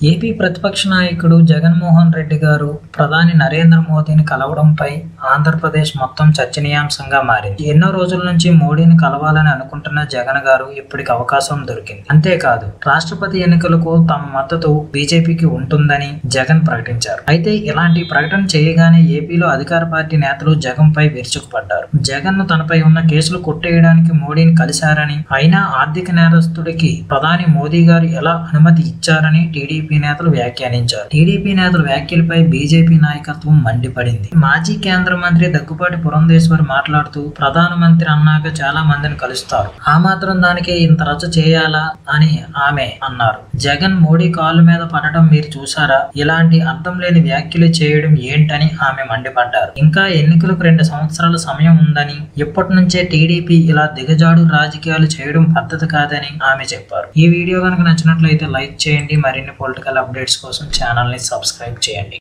AP ప్రతిపక్ష నాయకుడు జగన్మోహన్ రెడ్డి గారు ప్రధాని నరేంద్ర మోదీని కలవడంపై ఆంధ్రప్రదేశ్ మొత్తం చర్చనీయాంశంగా మారింది. ఎన్నో రోజుల నుంచి మోడీని కలవాలని అనుకుంటున్న జగన్ గారు ఇప్పటికి అవకాశం దొరికింది. అంతేకాదు రాష్ట్రపతి ఎన్నికలకు తమ మద్దతు బీజేపీకి ఉంటుందని జగన్ ప్రకటించారు. అయితే ఇలాంటి ప్రకటన చేయగానే ఏపీలో అధికార పార్టీ నేతలు జగన్ పై విరుచుకుపడ్డారు. జగన్ తనపై ఉన్న కేసులు కొట్టేయడానికి మోడీని కలిశారని అయినా ఆర్థిక నేరస్తుడికి ప్రధాని మోదీ గారు ఎలా అనుమతి ఇచ్చారని టీడీపీ నేతలు వ్యాఖ్యానించారు. టీడీపీ నేతల వ్యాఖ్యలపై బీజేపీ నాయకత్వం మండిపడింది. మాజీ కేంద్ర మంత్రి దగ్గుపాటి పురంధేశ్వర్ మాట్లాడుతూ ప్రధానమంత్రి అన్నాక చాలా మందిని కలుస్తారు. ఆ మాత్రం దానికి ఇంత రచ్చ చేయాలా అని ఆమె అన్నారు. జగన్ మోడీ కాళ్ళ మీద పడటం మీరు చూసారా ఇలాంటి అర్థం లేని వ్యాఖ్యలు చేయడం ఏంటని ఆమె మండిపడ్డారు. ఇంకా ఎన్నికలకు రెండు సంవత్సరాల సమయం ఉందని ఇప్పటి నుంచే టీడీపీ ఇలా దిగజాడు రాజకీయాలు చేయడం పద్ధతి కాదని ఆమె చెప్పారు. ఈ వీడియో కనుక నచ్చినట్లయితే లైక్ చేయండి. మరిన్ని పొలిటికల్ అప్డేట్స్ కోసం ఛానల్ని సబ్స్క్రైబ్ చేయండి.